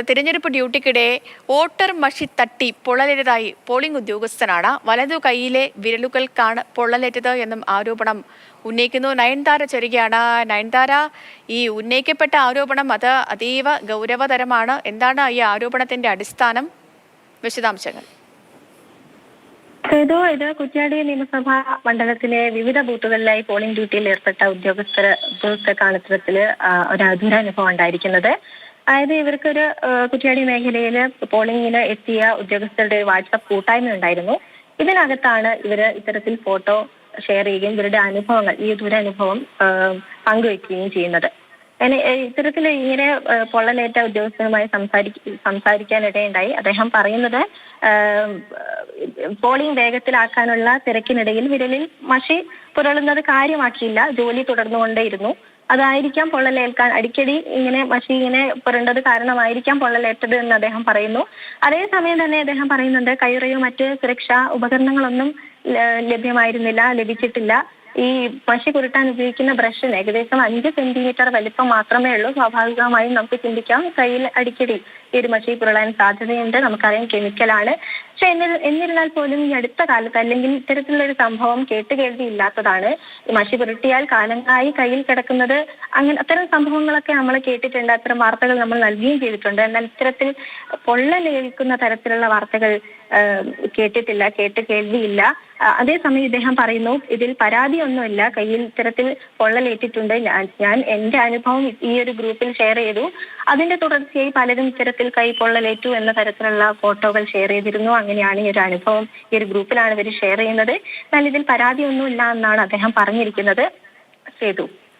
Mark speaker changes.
Speaker 1: തിരഞ്ഞെടുപ്പ് ഡ്യൂട്ടിക്കിടെ വോട്ടർ മഷി തട്ടി പൊള്ളലേറ്റതായി പോളിംഗ് ഉദ്യോഗസ്ഥനാണ്. വലതു കൈയിലെ വിരലുകൾക്കാണ് പൊള്ളലേറ്റത് എന്നും ആരോപണം ഉന്നയിക്കുന്നു. നയൻതാര ചൊരുകയാണ്. നയൻതാര ഈ ഉന്നയിക്കപ്പെട്ട ആരോപണം അത് അതീവ ഗൗരവതരമാണ്. എന്താണ് ഈ ആരോപണത്തിന്റെ അടിസ്ഥാനം? വിശദാംശങ്ങൾ.
Speaker 2: സേതു ഇത് കുറ്റ്യാടി നിയമസഭാ മണ്ഡലത്തിലെ വിവിധ ബൂത്തുകളിലായി പോളിംഗ് ഡ്യൂട്ടിയിൽ ഏർപ്പെട്ട ഉദ്യോഗസ്ഥർ ഉദ്യോഗസ്ഥ ഇത്തരത്തിൽ ആ, ഒരു ദുരനുഭവം ഉണ്ടായിരിക്കുന്നത്. അതായത് ഇവർക്കൊരു കുറ്റിയാടി മേഖലയിൽ പോളിംഗിന് എത്തിയ ഉദ്യോഗസ്ഥരുടെ വാട്സപ്പ് കൂട്ടായ്മ ഉണ്ടായിരുന്നു. ഇതിനകത്താണ് ഇവർ ഇത്തരത്തിൽ ഫോട്ടോ ഷെയർ ചെയ്യുകയും ഇവരുടെ അനുഭവങ്ങൾ ഈ ദുരനുഭവം പങ്കുവയ്ക്കുകയും ചെയ്യുന്നത്. ഇത്തരത്തിൽ ഇങ്ങനെ പൊള്ളലേറ്റ ഉദ്യോഗസ്ഥരുമായി സംസാരിക്ക സംസാരിക്കാനിടയുണ്ടായി. അദ്ദേഹം പറയുന്നത് പോളിംഗ് വേഗത്തിലാക്കാനുള്ള തിരക്കിനിടയിൽ വിരലിൽ മഷി പുരളുന്നത് കാര്യമാക്കിയില്ല ജോലി തുടർന്നുകൊണ്ടേയിരുന്നു. അതായിരിക്കാം പൊള്ളലേൽക്കാൻ. അടിക്കടി ഇങ്ങനെ മഷി ഇങ്ങനെ പുരണ്ടത് കാരണമായിരിക്കാം പൊള്ളലേറ്റത് എന്ന് അദ്ദേഹം പറയുന്നു. അതേസമയം തന്നെ അദ്ദേഹം പറയുന്നുണ്ട് കയ്യുറയോ മറ്റ് സുരക്ഷാ ഉപകരണങ്ങളൊന്നും ലഭ്യമായിരുന്നില്ല ലഭിച്ചിട്ടില്ല. ഈ മഷി പുരട്ടാൻ ഉപയോഗിക്കുന്ന ബ്രഷിന് ഏകദേശം അഞ്ച് സെന്റിമീറ്റർ വലിപ്പം മാത്രമേ ഉള്ളൂ. സ്വാഭാവികമായും നമുക്ക് ചിന്തിക്കാം. കയ്യിൽ അടിക്കടി ഈ മഷി പുരളാൻ സാധ്യതയുണ്ട്. നമുക്കറിയാം കെമിക്കലാണ് പക്ഷെ എന്നിൽ എന്നിരുന്നാൽ പോലും ഈ അടുത്ത കാലത്ത് അല്ലെങ്കിൽ ഇത്തരത്തിലുള്ള ഒരു സംഭവം കേട്ടുകേൾവി ഇല്ലാത്തതാണ്. ഈ മഷി പുരട്ടിയാൽ കാലങ്ങളായി കയ്യിൽ കിടക്കുന്നത് അങ്ങനെ അത്തരം സംഭവങ്ങളൊക്കെ നമ്മൾ കേട്ടിട്ടുണ്ട്. അത്തരം വാർത്തകൾ നമ്മൾ നൽകുകയും ചെയ്തിട്ടുണ്ട്. എന്നാൽ ഇത്തരത്തിൽ പൊള്ളലേൽക്കുന്ന തരത്തിലുള്ള വാർത്തകൾ കേട്ടിട്ടില്ല കേട്ട് കേൾവിയില്ല അതേസമയം ഇദ്ദേഹം പറയുന്നു ഇതിൽ പരാതിയൊന്നുമില്ല കയ്യിൽ ഇത്തരത്തിൽ പൊള്ളലേറ്റിട്ടുണ്ട് ഞാൻ ഞാൻ എന്റെ അനുഭവം ഈ ഒരു ഗ്രൂപ്പിൽ ഷെയർ ചെയ്തു. അതിന്റെ തുടർച്ചയായി പലരും ഇത്തരത്തിൽ കൈ പൊള്ളലേറ്റു എന്ന തരത്തിലുള്ള ഫോട്ടോകൾ ഷെയർ ചെയ്തിരുന്നു. അങ്ങനെയാണ് ഈ ഒരു അനുഭവം ഈ ഒരു ഗ്രൂപ്പിലാണ് ഇവർ ഷെയർ ചെയ്യുന്നത്. എന്നാൽ ഇതിൽ പരാതിയൊന്നുമില്ല എന്നാണ് അദ്ദേഹം പറഞ്ഞിരിക്കുന്നത്. സേതു.